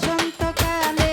বসন্তকালে